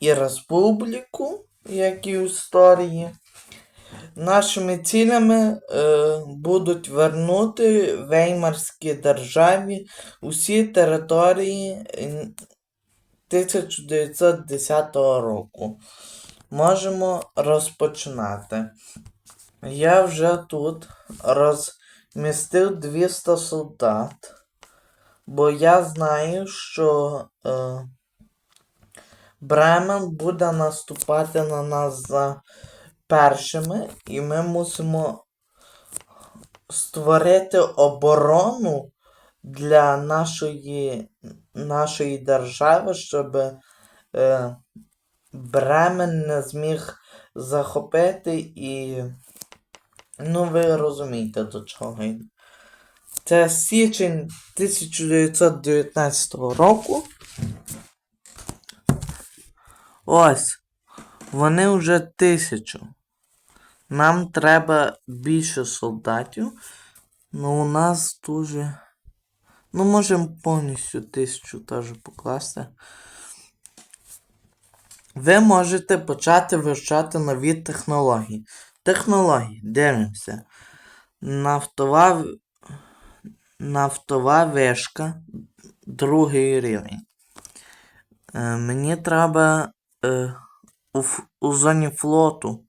і республіку, як і в історії. Нашими цілями е, будуть вернути Веймарській державі усі території е, 1910 року. Можемо розпочинати. Я вже тут розмістив 200 солдат, бо я знаю, що е, Бремен буде наступати на нас за першими, і ми мусимо створити оборону для нашої, нашої держави, щоб е, Бремен не зміг захопити і. Ну, ви розумієте, до чого. Це січень 1919 року. Ось. Вони вже тисячу. Нам треба більше солдатів. Ну у нас дуже. Ну, можемо повністю тисячу теж покласти. Ви можете почати вивчати нові технології. Технології, дивимося. Нафтова, нафтова вишка, другий рівень. Е, мені треба е, у, у зоні флоту.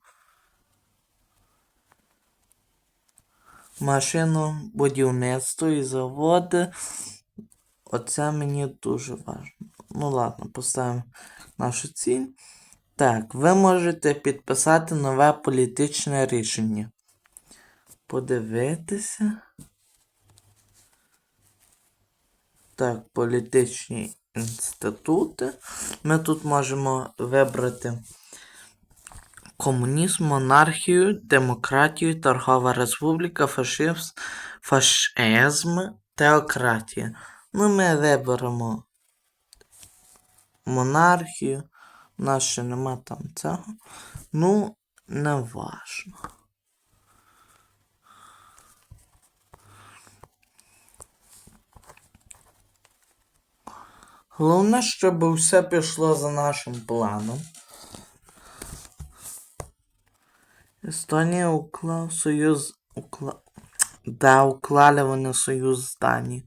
Машину, будівництво і заводи. Оце мені дуже важливо. Ну ладно, поставимо нашу ціль. Так, ви можете підписати нове політичне рішення. Подивитися. Так, політичні інститути. Ми тут можемо вибрати комунізм, монархію, демократію, торгова республіка, фашизм, фашизм, теократія. Ну, ми виберемо монархію. У нас ще нема там цього. Ну, не важно. Головне, щоб все пішло за нашим планом. Естонія уклав союз. Укла... Да, уклали вони союз з Данією.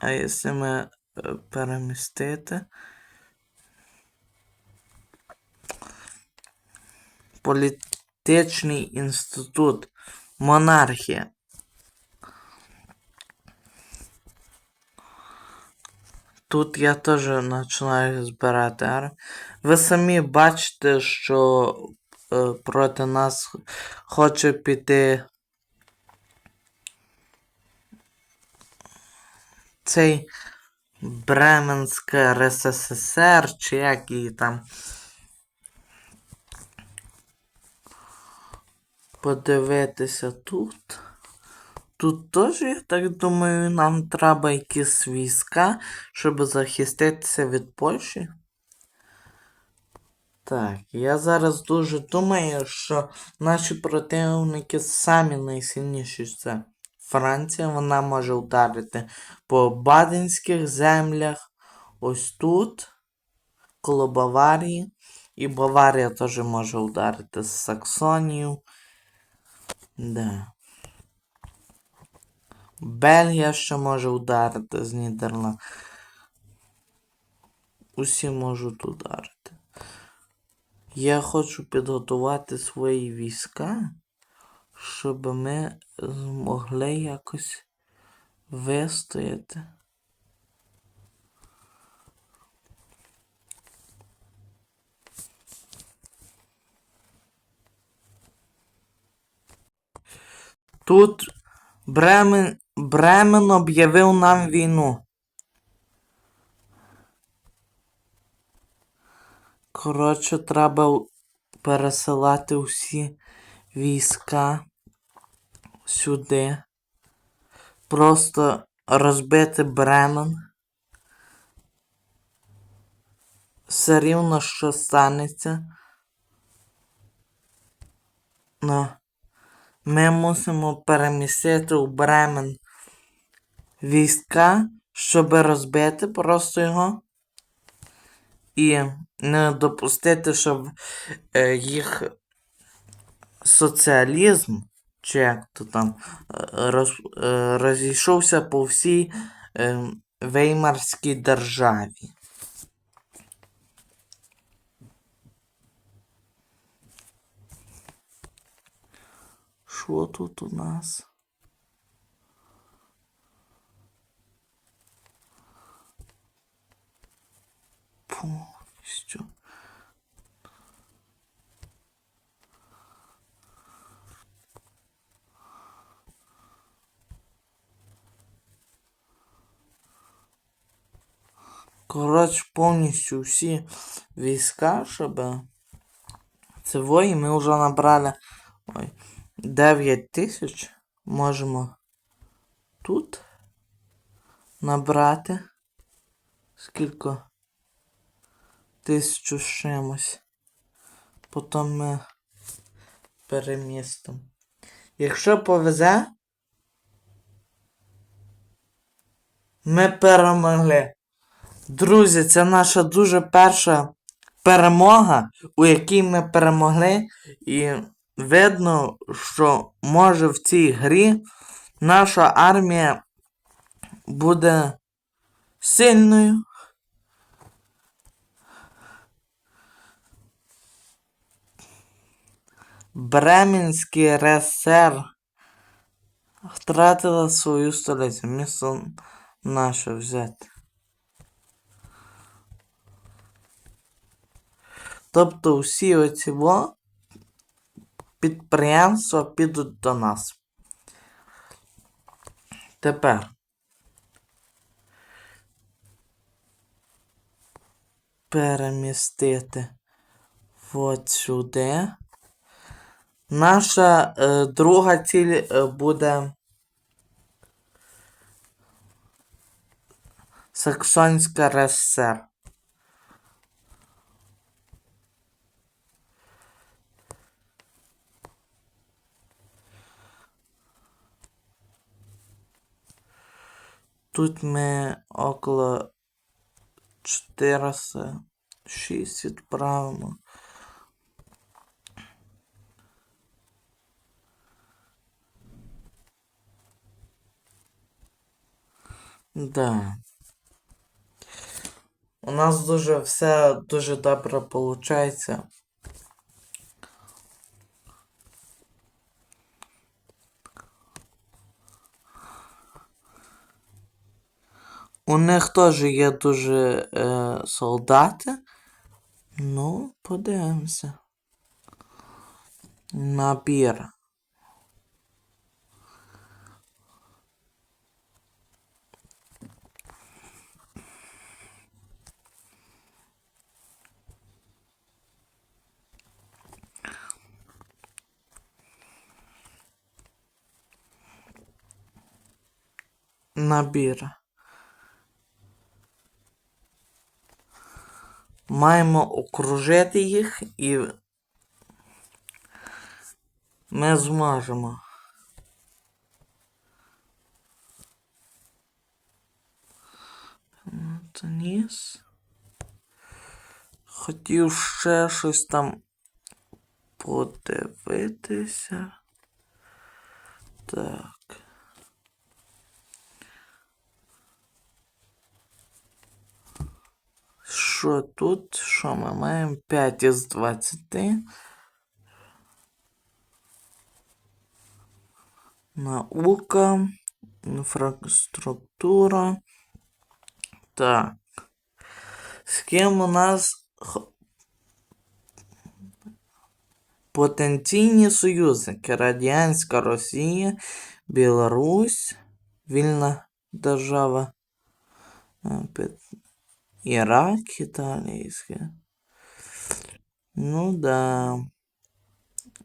А якщо ми е, перемістити. Політичний інститут. Монархія. Тут я теж починаю збирати армію. Ви самі бачите, що е, проти нас хоче піти цей Бременська РССР, чи як її там. Подивитися тут. Тут теж, я так думаю, нам треба якісь війська, щоб захиститися від Польщі. Так, я зараз дуже думаю, що наші противники самі найсильніші це Франція, вона може ударити по Баденських землях, ось тут, коло Баварії. І Баварія теж може ударити з Саксонію. Да. Бельгія ще може ударити з Нідерланд. Усі можуть ударити. Я хочу підготувати свої війська, щоб ми змогли якось вистояти. Тут Бремен, Бремен об'явив нам війну. Коротше, треба пересилати всі війська сюди. Просто розбити Бремен. Все рівно що станеться. Ну, ми мусимо перемістити у Бремен війська, щоб розбити просто його. І не допустити, щоб е, їх соціалізм, чи як то там, е, роз, е, розійшовся по всій Веймарській державі. Що тут у нас? Повністю. Коротше, повністю всі війська, щоб це вої ми вже набрали ой, 9 тисяч. Можемо тут набрати. Скільки? Тисячу з чимось. Потім ми перемістимо. Якщо повезе, ми перемогли. Друзі, це наша дуже перша перемога, у якій ми перемогли. І видно, що може в цій грі наша армія буде сильною. Бременський РСР втратила свою столицю. Місто наше взяти. Тобто всі оці во підприємства підуть до нас. Тепер. Перемістити от сюди. Наша е, друга ціль е, буде Саксонська РСР. Тут ми около 406 відправимо. Да. У нас дуже все дуже добре виходить. У них теж є дуже е, солдати. Ну, подивимося. Набір. Набір. Маємо окружити їх і ми зможемо. Ніс. Хотів ще щось там подивитися. Так. Що тут? Що ми маємо? 5 із 20. Наука, інфраструктура. Так. З ким у нас потенційні союзники? Радянська Росія, Білорусь, вільна держава. Ірак, італійське. Ну да.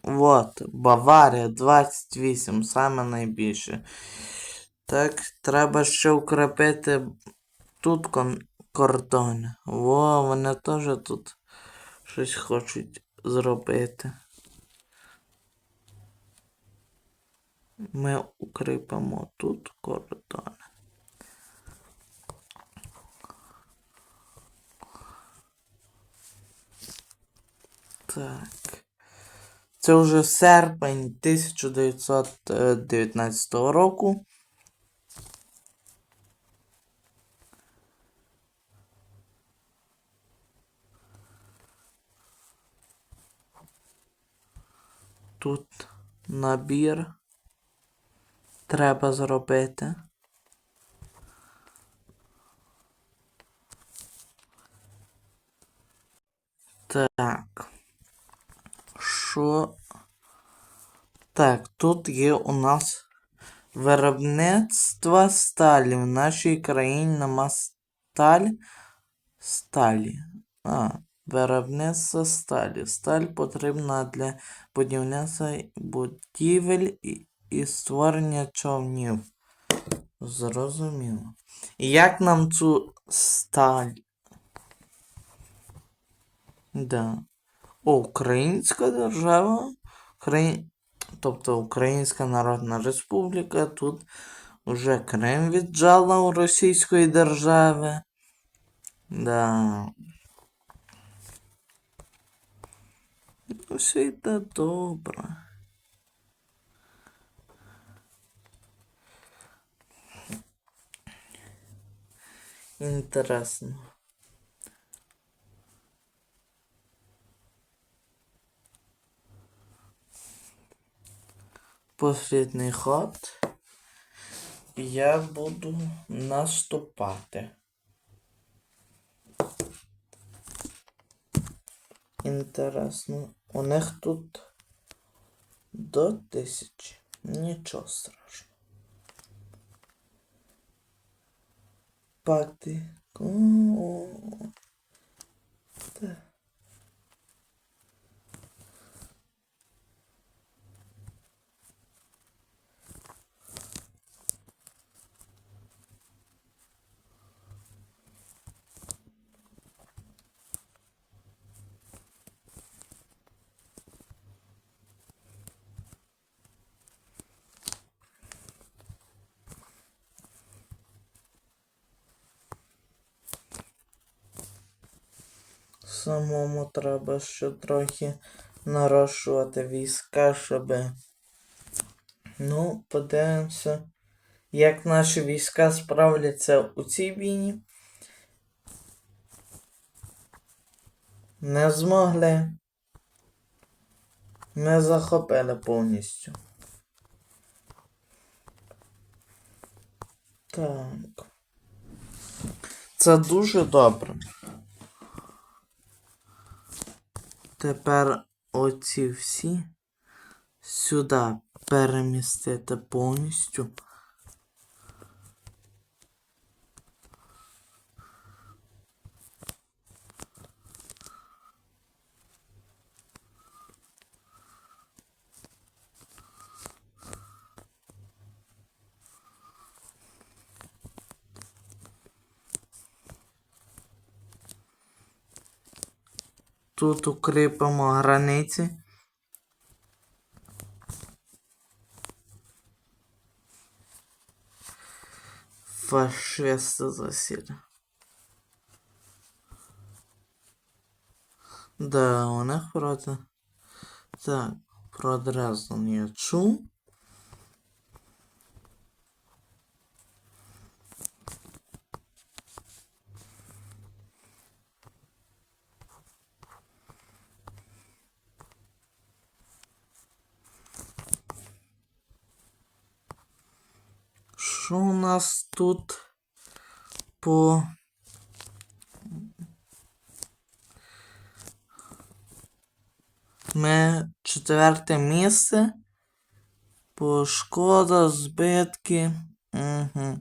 Вот, Баварія 28, саме найбільше. Так, треба ще укріпити тут кордон. Во, вони теж тут щось хочуть зробити. ми укріпимо тут кордони. Так. Це вже серпень 1919 року. Тут набір треба зробити. Так. Що? Так, тут є у нас виробництво сталі. В нашій країні нема сталь. Сталі. А, виробництво сталі. Сталь потрібна для будівництва будівель і, і створення човнів. Зрозуміло. Як нам цю сталь? Да. Українська держава. Украї... Тобто Українська Народна Республіка. Тут вже Крим віджала у Російської держави. Да. Ну, Все йде добре. Інтересно. Послідний ход. І Я буду наступати. Інтересно. У них тут до тисячі. Нічого страшного. Пати. О. Самому треба ще трохи нарощувати війська, щоб. Ну, подивимося, як наші війська справляться у цій війні. Не змогли. Ми захопили повністю. Так. Це дуже добре. Тепер оці всі сюди перемістити повністю. Тут укріпимо границі. Фашисти засіли. Да, у них проти. Так, про Дрезден я чув. Що у нас тут по Ми четверте місце. По шкода, збитки. Угу.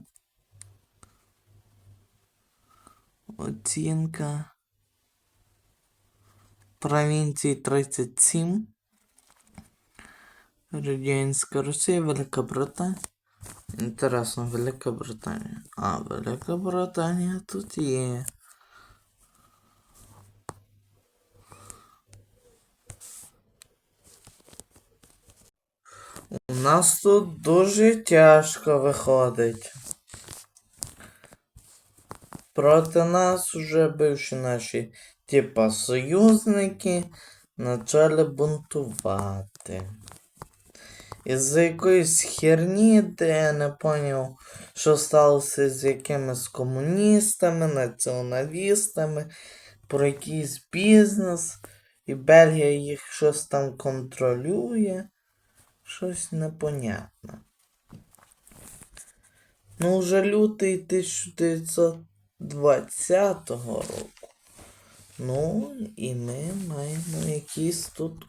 Оцінка. Провінції 37. Радянська Росія, Велика Британія. Інтересно, Велика Британія. А, Велика Британія тут є. У нас тут дуже тяжко виходить. Проти нас уже бивші наші, типа, союзники почали бунтувати. Із-за якоїсь херні, де я не поняв, що сталося з якимись комуністами, націоналістами, про якийсь бізнес, і Бельгія їх щось там контролює. Щось непонятне. Ну, вже лютий 1920 року. Ну, і ми маємо якийсь тут.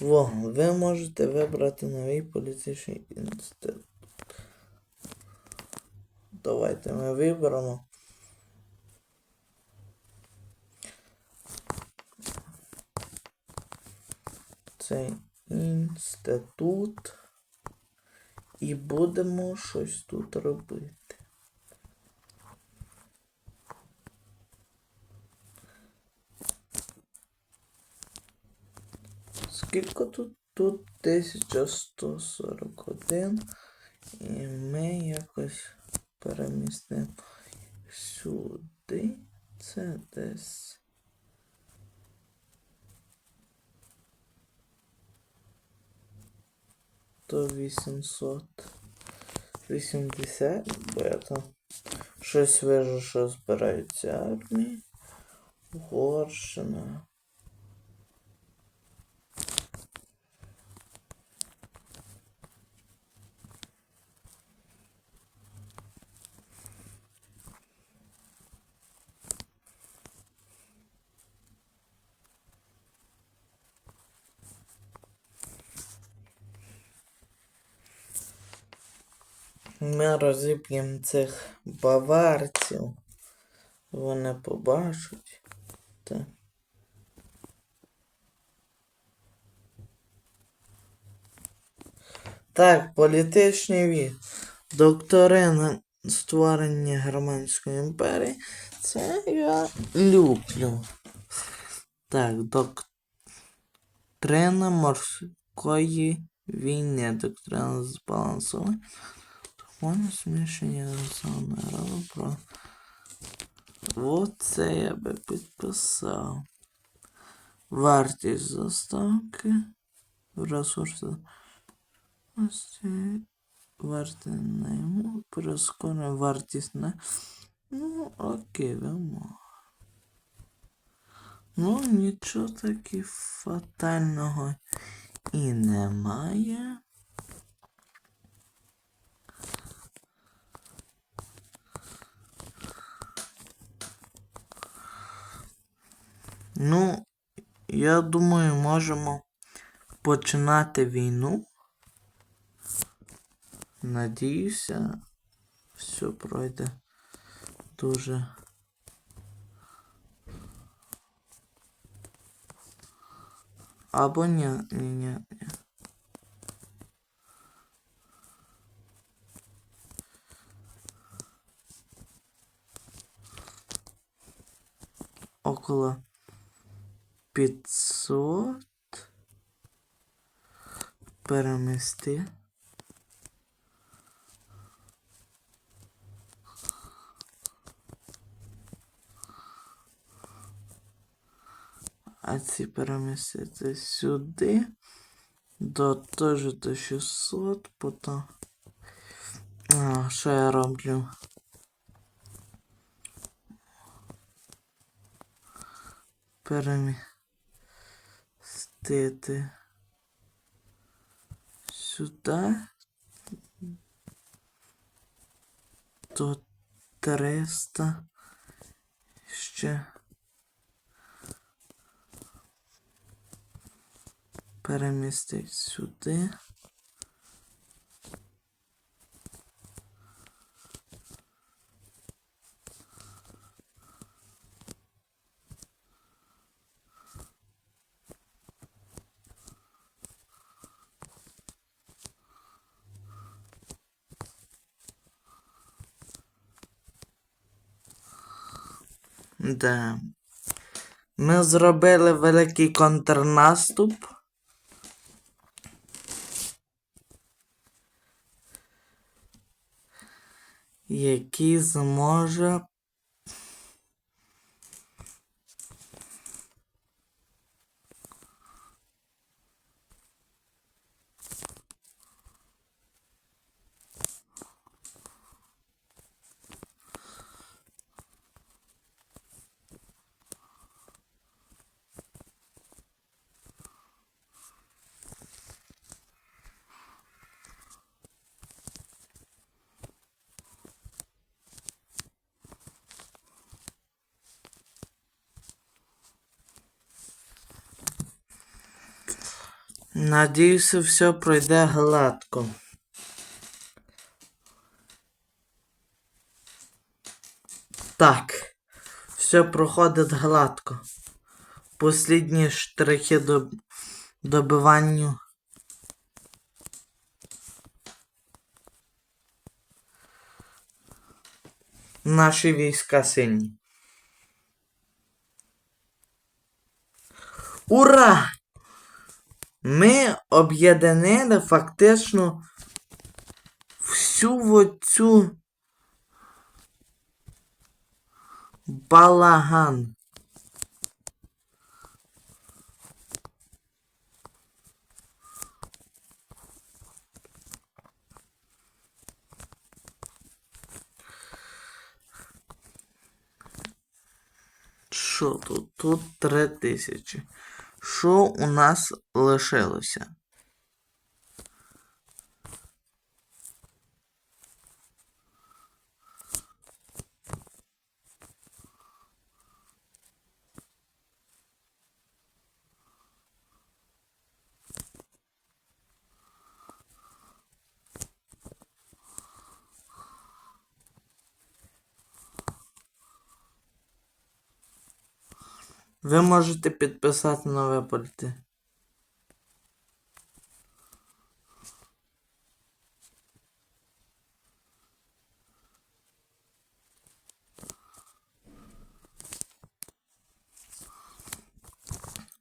Во, ви можете вибрати новий політичний інститут. Давайте ми виберемо. Цей інститут. І будемо щось тут робити. Скільки тут? Тут 1141. І ми якось перемістимо сюди. Це десь. То 880, бо я там щось вижу, що збираються армії. Угорщина. Ми розіб'ємо цих баварців. Вони побачать. Так. Так, політичні від. Докторина створення Германської імперії. Це я люблю. Так, доктрина морської війни. Доктрина збалансована. Воно змішання національного про. Оце я би підписав. Вартість заставки. Ресурси. Ось вартість найму. Прискорена вартість на. Ну, окей, вимога. Ну, нічого таки фатального і немає. Ну, я думаю, можемо починати війну. Надіюся, все пройде дуже. Або ні, ні, ні, ні. Около 500 перемести. А ці перемістити сюди. До теж до 600, потім. А, що я роблю? Перемістити сюди. До 300 ще. Перемістить сюди. йде. Ми зробили великий контрнаступ. Який зможе Надіюся, все пройде гладко. Так, все проходить гладко. Послідні штрихи до добиванню. Наші війська сильні. Ура! Ми об'єднали фактично всю оцю балаган. Що тут? Тут три тисячі. Що у нас лишилося? Ви можете підписати нове політи.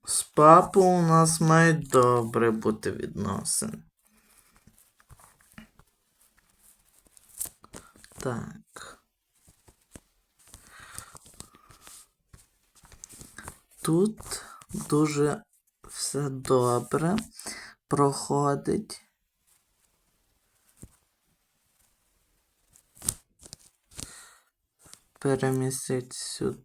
З папою у нас мають добре бути відносини. Так. Тут дуже все добре проходить. Перемістить сюди.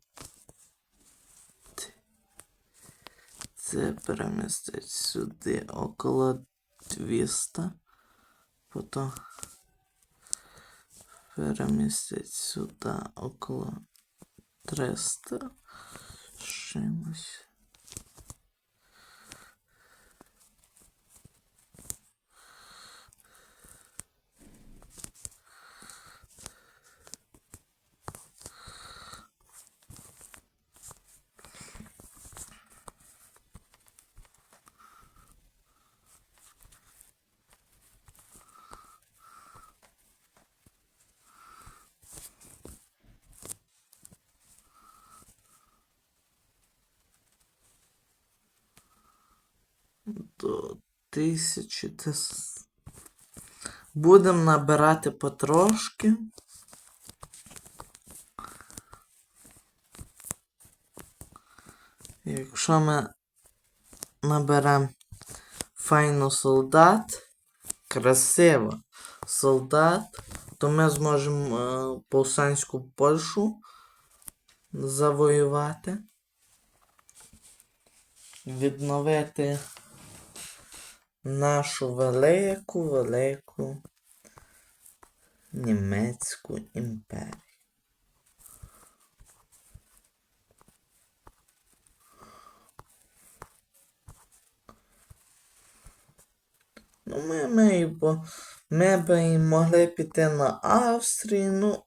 Це перемістить сюди около 200. Потім перемістить сюди около 300 з до тисячі. Будемо набирати потрошки. Якщо ми наберемо файно солдат, красиво солдат, то ми зможемо е, повстанську Польщу завоювати. Відновити нашу велику, велику німецьку імперію. Ну, ми, ми, і ми би могли піти на Австрію, ну.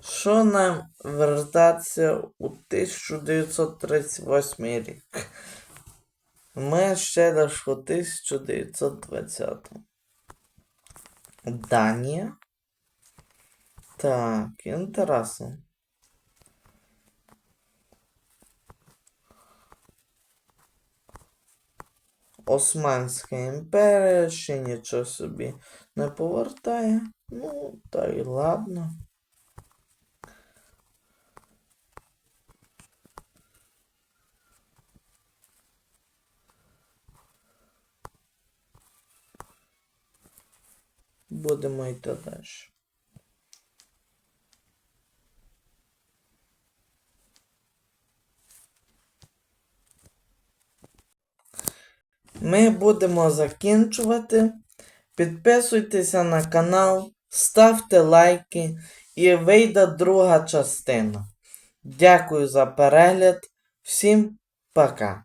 Що нам вертатися у 1938 рік? Ми ще лише у 1920. Данія. Так, інтересно. Османська імперія ще нічого собі не повертає. Ну, та й ладно. Будемо йти далі. Ми будемо закінчувати. Підписуйтеся на канал, ставте лайки і вийде друга частина. Дякую за перегляд. Всім пока!